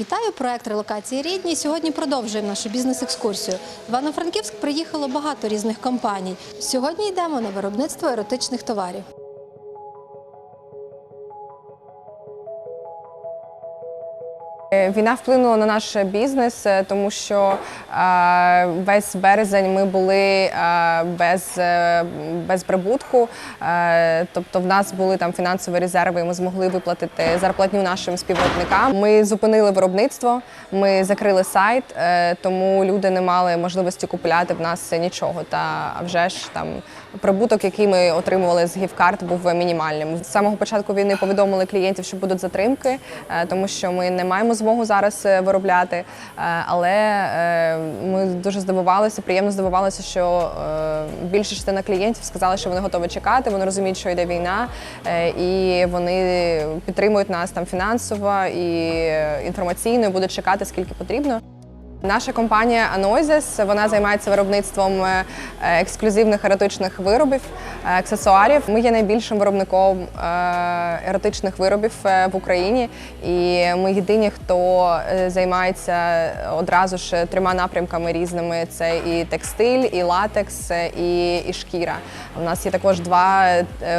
Вітаю, проект релокації рідні. Сьогодні продовжуємо нашу бізнес-екскурсію. В Івано-Франківськ приїхало багато різних компаній. Сьогодні йдемо на виробництво еротичних товарів. Війна вплинула на наш бізнес, е, тому що е, весь березень ми були е, без, е, без прибутку. Е, тобто, в нас були там фінансові резерви, ми змогли виплатити зарплатню нашим співробітникам. Ми зупинили виробництво, ми закрили сайт, е, тому люди не мали можливості купувати в нас нічого. Та вже ж там прибуток, який ми отримували з гівкарт, був мінімальним. З самого початку війни повідомили клієнтів, що будуть затримки, е, тому що ми не маємо змогу зараз е, виробляти. Е, Але е, ми дуже здивувалися, приємно здивувалися, що більша частина клієнтів сказали, що вони готові чекати. Вони розуміють, що йде війна, і вони підтримують нас там фінансово і інформаційно, і будуть чекати скільки потрібно. Наша компанія Anoises, вона займається виробництвом е, е, ексклюзивних еротичних виробів, е, аксесуарів. Ми є найбільшим виробником еротичних виробів в Україні, і ми єдині, хто займається одразу ж трьома напрямками різними: це і текстиль, і латекс, і, і шкіра. У нас є також два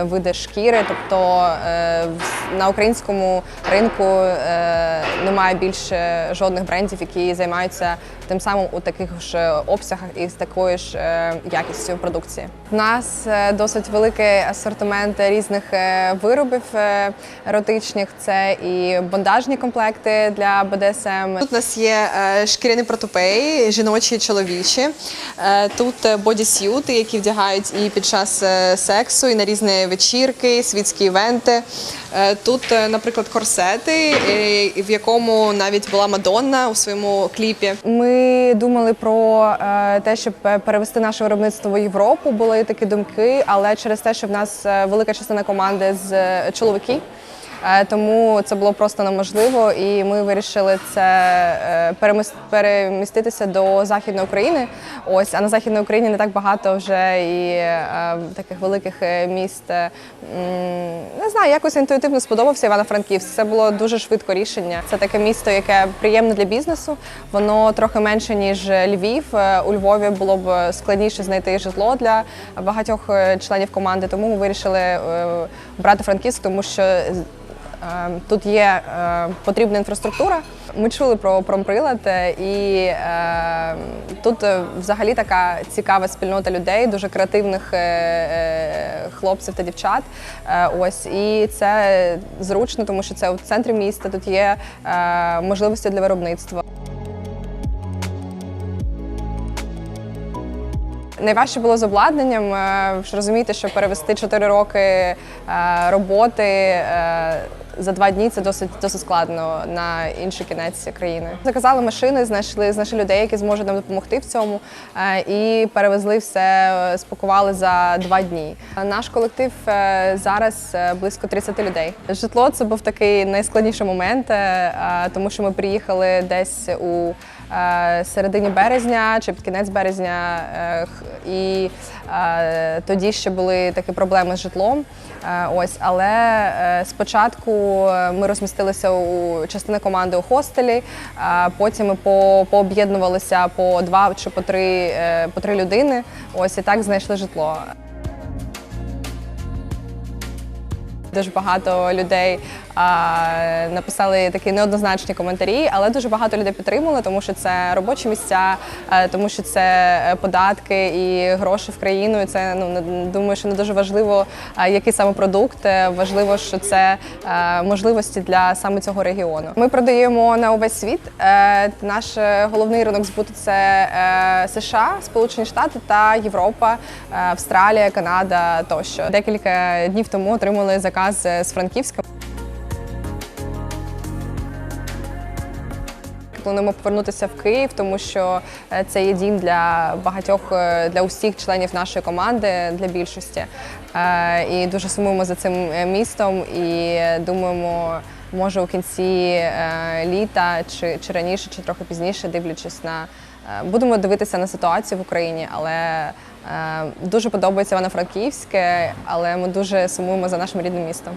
види шкіри, тобто на українському ринку немає більше жодних брендів, які займаються тим самим у таких ж обсягах і з такою ж е, якістю продукції. У нас е, досить великий асортимент різних е, виробів е, еротичних. Це і бондажні комплекти для БДСМ. Тут у нас є е, шкіряні протопеї, жіночі чоловічі. Е, Тут е, бодіс'юти, які вдягають і під час е, сексу, і на різні вечірки, світські івенти. Е, Тут, е, наприклад, корсети, е, в якому навіть була Мадонна у своєму кліпі. Ми думали про е, те, щоб перевести наше виробництво в Європу. Були такі думки, але через те, що в нас е, велика частина команди з е, чоловіки. е, Тому це було просто неможливо, і ми вирішили це е, переміститися до західної України. Ось а на західній Україні не так багато вже і е, таких великих е, міст. Е, Не знаю, якось інтуїтивно сподобався Івано-Франківськ. Це було дуже швидко рішення. Це таке місто, яке приємне для бізнесу. Воно трохи менше ніж Львів. Е, У Львові було б складніше знайти житло для багатьох е, членів команди. Тому ми вирішили е, брати Франківськ, тому що е, Тут є е, потрібна інфраструктура. Ми чули про промприлад, е, і е, тут е, взагалі така цікава спільнота людей, дуже креативних е, е, хлопців та дівчат. Е, ось і це зручно, тому що це у центрі міста. Тут є е, можливості для виробництва. Найважче було з обладнанням. Е, Ви ж розумієте, що перевести 4 роки е, роботи е, за два дні це досить досить складно на інший кінець країни. Заказали машини, знайшли знайшли людей, які зможуть нам допомогти в цьому, е, і перевезли все, е, спакували за два дні. Наш колектив е, зараз близько 30 людей. Житло це був такий найскладніший момент, тому що ми приїхали десь у середині березня чи під кінець березня, е, і е, тоді ще були такі проблеми з житлом. Е, Ось, але е, спочатку е, ми розмістилися у частина команди у хостелі, а потім ми по, пооб'єднувалися по два чи по три, е, по три людини. Ось і так знайшли житло. Дуже багато людей а, написали такі неоднозначні коментарі, але дуже багато людей підтримали, тому що це робочі місця, е, тому що це е, податки і гроші в країну. І це ну не- думаю, що не дуже важливо, який саме продукт. Е, Важливо, що це можливості для саме цього регіону. Ми продаємо на увесь світ. Наш головний ринок збуту це США, Сполучені Штати та Європа, Австралія, Канада тощо. Декілька днів тому отримали заказ е, з Франківська. Плануємо повернутися в Київ, тому що е, це є дім для багатьох е, для усіх членів нашої команди, для більшості. Е, І дуже сумуємо за цим містом і думаємо, може у кінці літа чи, чи раніше, чи трохи пізніше, дивлячись на будемо дивитися на ситуацію в Україні, але дуже подобається Івано-Франківське, але ми дуже сумуємо за нашим рідним містом.